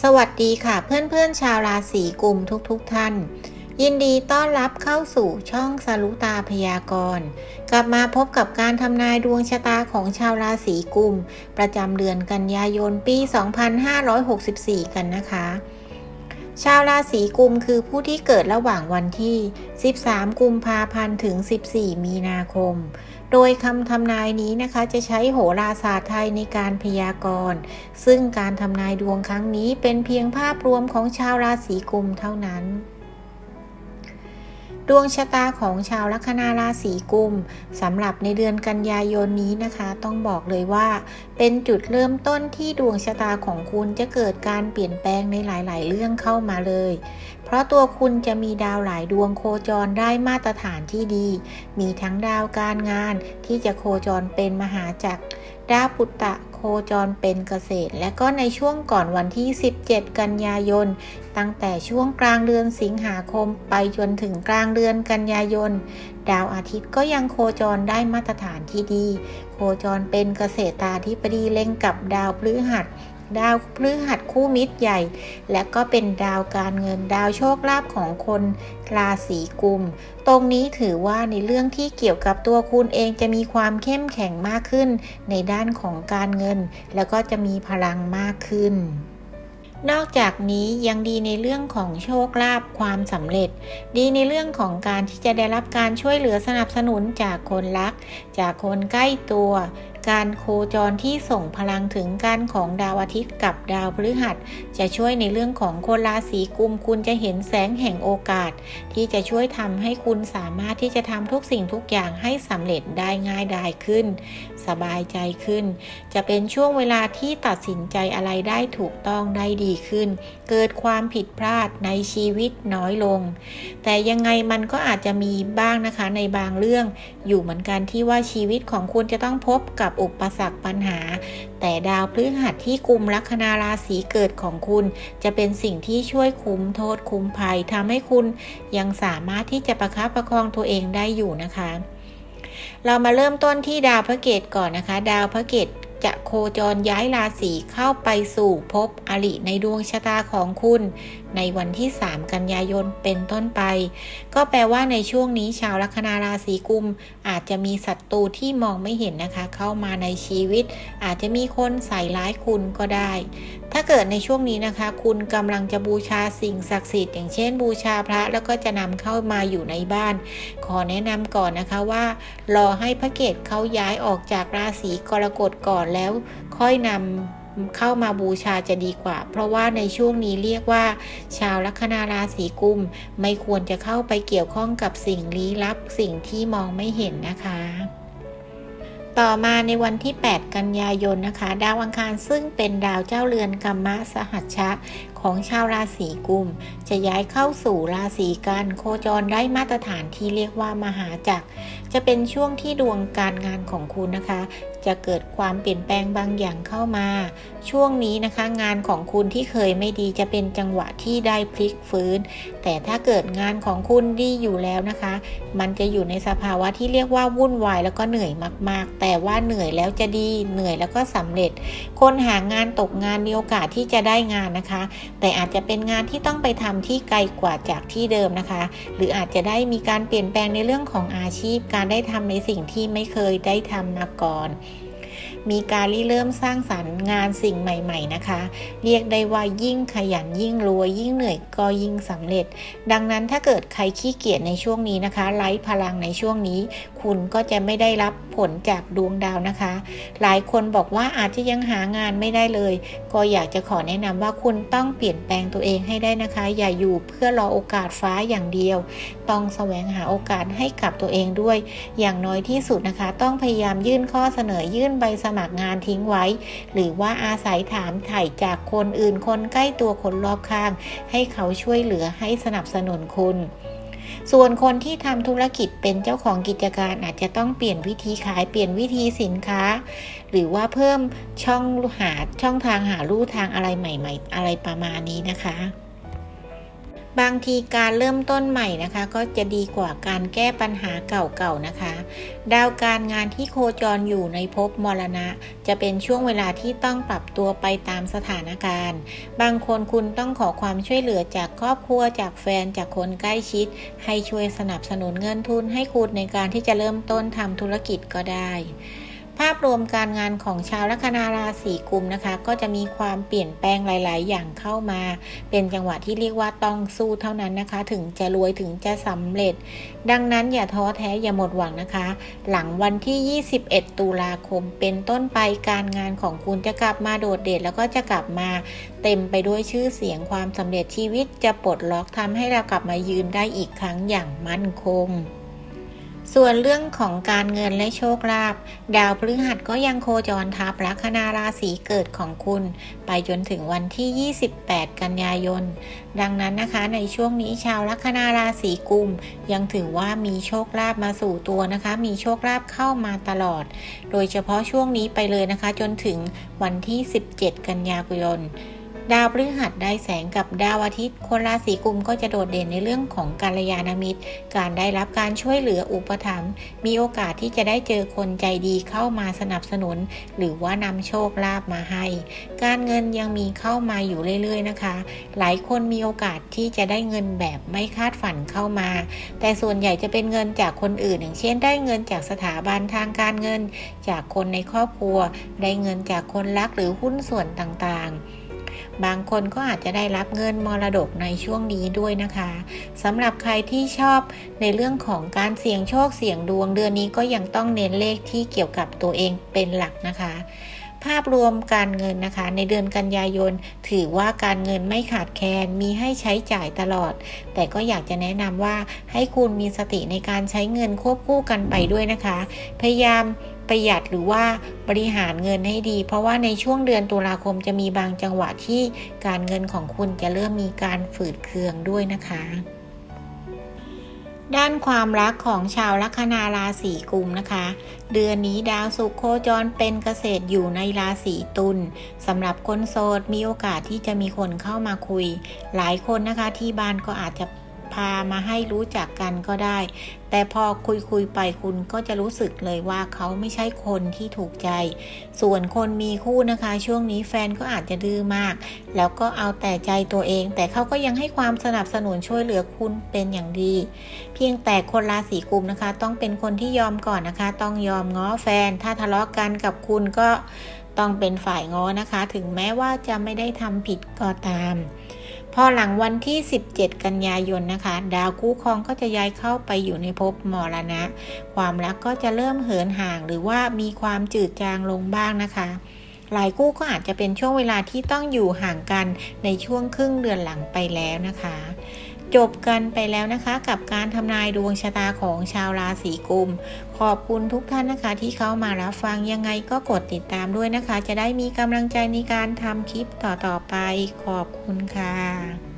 สวัสดีค่ะเพื่อนๆชาวราศีกุมทุกๆทท่าน ยินดีต้อนรับเข้าสู่ช่องสรุตาพยากรณ์ กลับมาพบกับการทำนายดวงชะตาของชาวราศีกุม ประจำเดือนกันยายนปี 2564 กันนะคะ ชาวราศีกุมคือผู้ที่เกิดระหว่างวันที่ 13 กุมภาพันธ์ถึง 14 มีนาคม โดยคำทำนายนี้นะคะจะใช้โหราศาสตร์ไทยในการพยากรณ์ ซึ่งการทำนายดวงครั้งนี้เป็นเพียงภาพรวมของชาวราศีกุมเท่านั้น ดวงชะตาของชาวลัคนาราศีกุมสำหรับในเดือนกันยายนนี้นะคะ ต้องบอกเลยว่า เป็นจุดเริ่มต้นที่ดวงชะตาของคุณจะเกิดการเปลี่ยนแปลงในหลาย ๆ เรื่องเข้ามาเลย เพราะตัวคุณจะมีดาวหลายดวงโคจรได้มาตรฐานที่ดี มีทั้งดาวการงานที่จะโคจรเป็นมหาจักรดาวปุตตะ จรเป็นเกษตร และก็ในช่วงก่อนวันที่ 17 กันยายน ตั้งแต่ช่วงกลางเดือนสิงหาคมไปจนถึงกลางเดือนกันยายน ดาวอาทิตย์ก็ยังโคจรได้มาตรฐานที่ดี โคจรเป็นเกษตราธิบดีเล็งกับดาวพฤหัส ดาวพฤหัสคู่มิตรใหญ่ และก็เป็นดาวการเงินดาวโชคลาภของคนราศีกุม ตรงนี้ถือว่าในเรื่องที่เกี่ยวกับตัวคุณเองจะมีความเข้มแข็งมากขึ้น ในด้านของการเงิน แล้วก็จะมีพลังมากขึ้นนอกจากนี้ยังดีในเรื่องของโชคลาภความสำเร็จ ดีในเรื่องของการที่จะได้รับการช่วยเหลือสนับสนุนจากคนรัก จากคนใกล้ตัว การโคจรที่ส่งพลังถึงกันของดาวอาทิตย์กับดาวพฤหัส จะช่วยในเรื่องของคนราศีกุมคุณจะเห็นแสงแห่งโอกาส ที่จะช่วยทำให้คุณสามารถที่จะทำทุกสิ่งทุกอย่างให้สำเร็จได้ง่ายดายขึ้น สบายใจขึ้น จะเป็นช่วงเวลาที่ตัดสินใจอะไรได้ถูกต้องได้ดีขึ้น เกิดความผิดพลาดในชีวิตน้อยลง แต่ยังไงมันก็อาจจะมีบ้างนะคะในบางเรื่องอยู่เหมือนกันที่ว่าชีวิตของคุณจะต้องพบกับอุปสรรคปัญหา แต่ดาวพฤหัสที่กุมลัคนาราศีเกิดของคุณ จะเป็นสิ่งที่ช่วยคุ้มโทษคุ้มภัยทำให้คุณยังสามารถที่จะประคับประคองตัวเองได้อยู่นะคะ เรามาเริ่มต้นที่ดาวพระเกตก่อนนะคะ ดาวพระเกต จะโคจรย้ายราศีเข้าไปสู่ภพอริในดวงชะตาของคุณ ในวันที่ 3 กันยายนเป็นต้นไป ก็แปลว่าในช่วงนี้ชาวลัคนาราศีกุม อาจจะมีศัตรูที่มองไม่เห็นนะคะ เข้ามาในชีวิต อาจจะมีคนใส่ร้ายคุณก็ได้ ถ้าเกิดในช่วงนี้นะคะ คุณกำลังจะบูชาสิ่งศักดิ์สิทธิ์อย่างเช่น บูชาพระแล้วก็จะนำเข้ามาอยู่ในบ้าน ขอแนะนำก่อนนะคะว่า รอให้พระเกตเขาย้ายออกจากราศีกรกฎก่อนแล้วค่อยนำเข้ามาบูชาจะดีกว่า เพราะว่าในช่วงนี้เรียกว่า ชาวลัคนาราศีกุม ไม่ควรจะเข้าไปเกี่ยวข้องกับสิ่งลี้ลับสิ่งที่มองไม่เห็นนะคะต่อมาในวันที่ 8 กันยายนนะคะ ดาวอังคารซึ่งเป็นดาวเจ้าเรือนกรรมะสหัชชะ ของชาวราศีกุม จะย้ายเข้าสู่ราศีกันโคจรได้มาตรฐานที่เรียกว่ามหาจักร จะเป็นช่วงที่ดวงการงานของคุณนะคะ จะเกิดความเปลี่ยนแปลงบางอย่างเข้ามา ช่วงนี้นะคะงานของคุณที่เคยไม่ดีจะเป็นจังหวะที่ได้พลิกฟื้น แต่ถ้าเกิดงานของคุณดีอยู่แล้วนะคะ มันจะอยู่ในสภาวะที่เรียกว่าวุ่นวายแล้วก็เหนื่อยมาก ๆ แต่ว่าเหนื่อยแล้วจะดีเหนื่อยแล้วก็สำเร็จ คนหางานตกงานมีโอกาสที่จะได้งานนะคะแต่อาจจะเป็นงานที่ต้องไปทำที่ไกลกว่าจากที่เดิมนะคะ หรืออาจจะได้มีการเปลี่ยนแปลงในเรื่องของอาชีพ การได้ทำในสิ่งที่ไม่เคยได้ทำมาก่อน มีการริเริ่มสร้างสรรค์งานสิ่งใหม่ ๆ นะคะ เรียกได้ว่ายิ่งขยันยิ่งรวยยิ่งเหนื่อยก็ยิ่งสำเร็จ ดังนั้นถ้าเกิดใครขี้เกียจในช่วงนี้นะคะไร้พลังในช่วงนี้ คุณก็จะไม่ได้รับผลจากดวงดาวนะคะ หลายคนบอกว่าอาจจะยังหางานไม่ได้เลย ก็อยากจะขอแนะนำว่าคุณต้องเปลี่ยนแปลงตัวเองให้ได้นะคะ อย่าอยู่เพื่อรอโอกาสฟ้าอย่างเดียว ต้องแสวงหาโอกาสให้กับตัวเองด้วย อย่างน้อยที่สุดนะคะ ต้องพยายามยื่นข้อเสนอยื่นใบสมัครงานทิ้งไว้ หรือว่าอาศัยถามไถ่จากคนอื่นคนใกล้ตัวคนรอบข้าง ให้เขาช่วยเหลือให้สนับสนุนคุณส่วนคนที่ทำธุรกิจเป็นเจ้าของกิจการอาจจะต้องเปลี่ยนวิธีขายเปลี่ยนวิธีสินค้า หรือว่าเพิ่มช่องหาช่องทางหาลู่ทางอะไรใหม่ ๆ อะไรประมาณนี้นะคะ บางทีการเริ่มต้นใหม่นะคะ ก็จะดีกว่าการแก้ปัญหาเก่าๆนะคะ ดาวการงานที่โคจรอยู่ในภพมรณะ จะเป็นช่วงเวลาที่ต้องปรับตัวไปตามสถานการณ์ บางคนคุณต้องขอความช่วยเหลือจากครอบครัวจากแฟนจากคนใกล้ชิด ให้ช่วยสนับสนุนเงินทุนให้คุณในการที่จะเริ่มต้นทำธุรกิจก็ได้าพรวมการงานของชาวลัคนาราศีกุมนะคะ ก็จะมีความเปลี่ยนแปลงหลาย ๆ อย่างเข้ามา เป็นจังหวะที่เรียกว่าต้องสู้เท่านั้นนะคะ ถึงจะรวยถึงจะสำเร็จ ดังนั้นอย่าท้อแท้อย่าหมดหวังนะคะ หลังวันที่ 21 ตุลาคมเป็นต้นไปการงานของคุณจะกลับมาโดดเด่นแล้วก็จะกลับมาเต็มไปด้วยชื่อเสียงความสำเร็จชีวิตจะปลดล็อกทำให้เรากลับมายืนได้อีกครั้งอย่างมั่นคง ส่วนเรื่องของการเงินและโชคลาภดาวพฤหัสก็ยังโคจรทับลัคนาราศีเกิดของคุณ ไปจนถึงวันที่ 28 กันยายน ดังนั้นนะคะในช่วงนี้ชาวลัคนาราศีกุม ยังถือว่ามีโชคลาภมาสู่ตัวนะคะ มีโชคลาภเข้ามาตลอด โดยเฉพาะช่วงนี้ไปเลยนะคะ จนถึงวันที่ 17 กันยายน ดาวพฤหัสได้แสงกับดาวอาทิตย์ คนราศีกุมก็จะโดดเด่นในเรื่องของการยานามิตร การได้รับการช่วยเหลืออุปถัมภ์มีโอกาสที่จะได้เจอคนใจดีเข้ามาสนับสนุน หรือว่านำโชคลาภมาให้ การเงินยังมีเข้ามาอยู่เรื่อย ๆ นะคะ หลายคนมีโอกาสที่จะได้เงินแบบไม่คาดฝันเข้ามา แต่ส่วนใหญ่จะเป็นเงินจากคนอื่น อย่างเช่น ได้เงินจากสถาบันทางการเงิน จากคนในครอบครัว ได้เงินจากคนรักหรือหุ้นส่วนต่างๆ บางคนก็อาจจะได้รับเงินมรดกในช่วงนี้ด้วยนะคะสำหรับใครที่ชอบในเรื่องของการเสี่ยงโชคเสี่ยงดวงเดือนนี้ก็ยังต้องเน้นเลขที่เกี่ยวกับตัวเองเป็นหลักนะคะภาพรวมการเงินนะคะ ในเดือนกันยายน ถือว่าการเงินไม่ขาดแคลนมีให้ใช้จ่ายตลอด แต่ก็อยากจะแนะนำว่าให้คุณมีสติในการใช้เงินควบคู่กันไปด้วยนะคะ พยายาม ประหยัดหรือว่าบริหารเงินให้ดี เพราะว่าในช่วงเดือนตุลาคมจะมีบางจังหวะที่การเงินของคุณจะเริ่มมีการฝืดเคืองด้วยนะคะ ด้านความรักของชาวลัคนาราศีกุมนะคะ เดือนนี้ดาวศุกร์โคจรเป็นเกษตรอยู่ในราศีตุลสำหรับคนโสดมีโอกาสที่จะมีคนเข้ามาคุย หลายคนนะคะที่บ้านก็อาจจะ พามาให้รู้จักกันก็ได้ แต่พอคุยคุยๆไปคุณก็จะรู้สึกเลยว่าเขาไม่ใช่คนที่ถูกใจ ส่วนคนมีคู่นะคะ ช่วงนี้แฟนก็อาจจะดื้อมาก แล้วก็เอาแต่ใจตัวเอง แต่เขาก็ยังให้ความสนับสนุนช่วยเหลือคุณเป็นอย่างดี เพียงแต่คนราศีกุมนะคะ ต้องเป็นคนที่ยอมก่อนนะคะ ต้องยอมง้อแฟน ถ้าทะเลาะกันกับคุณก็ต้องเป็นฝ่ายง้อนะคะ ถึงแม้ว่าจะไม่ได้ทำผิดก็ตาม พอหลังวันที่ 17 กันยายนนะคะ ดาวคู่ครองก็จะย้ายเข้าไปอยู่ในภพมรณะ ความรักก็จะเริ่มเหินห่างหรือว่ามีความจืดจางลงบ้างนะคะ หลายคู่ก็อาจจะเป็นช่วงเวลาที่ต้องอยู่ห่างกันในช่วงครึ่งเดือนหลังไปแล้วนะคะ จบกันไปแล้วนะคะกับการทำนายดวงชะตาของชาวราศีกุม ขอบคุณทุกท่านนะคะ ที่เข้ามารับฟังยังไงก็กดติดตามด้วยนะคะ จะได้มีกำลังใจในการทำคลิปต่อๆไป ขอบคุณค่ะ